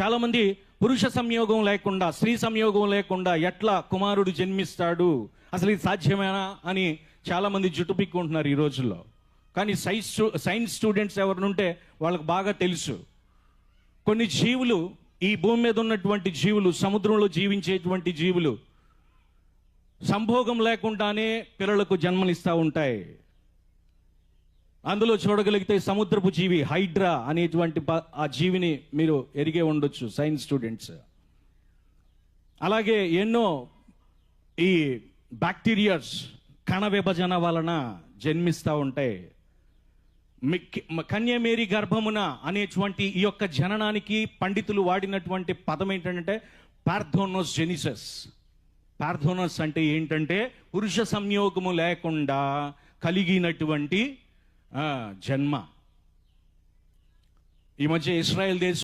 చాలామంది పురుష సంయోగం లేకుండా స్త్రీ సంయోగం లేకుండా ఎట్లా కుమారుడు జన్మిస్తాడు? అసలు ఇది సాధ్యమేనా అని చాలామంది జుట్టు పిక్కుంటున్నారు ఈ రోజుల్లో. కానీ సైన్స్ సైన్స్ స్టూడెంట్స్ ఎవరినుంటే వాళ్ళకి బాగా తెలుసు. కొన్ని జీవులు ఈ భూమి మీద ఉన్నటువంటి జీవులు సముద్రంలో జీవించేటువంటి జీవులు సంభోగం లేకుండానే పిల్లలకు జన్మనిస్తూ ఉంటాయి. అందులో చూడగలిగితే సముద్రపు జీవి హైడ్రా అనేటువంటి ప- ఆ జీవిని మీరు ఎరిగే ఉండొచ్చు సైన్స్ స్టూడెంట్స్. అలాగే ఎన్నో ఈ బ్యాక్టీరియాస్ కణ విభజన వలన జన్మిస్తూ ఉంటాయి మిక్కి- కన్యమేరి గర్భమున అనేటువంటి ఈ యొక్క జననానికి పండితులు వాడినటువంటి పదం ఏంటంటే పార్థోనోస్ జెనిసస్ పార్థోనస్ అంటే ఏంటంటే పురుష సంయోగము లేకుండా కలిగినటువంటి జన్మ ఈ మధ్య ఇస్రాయెల్ దేశం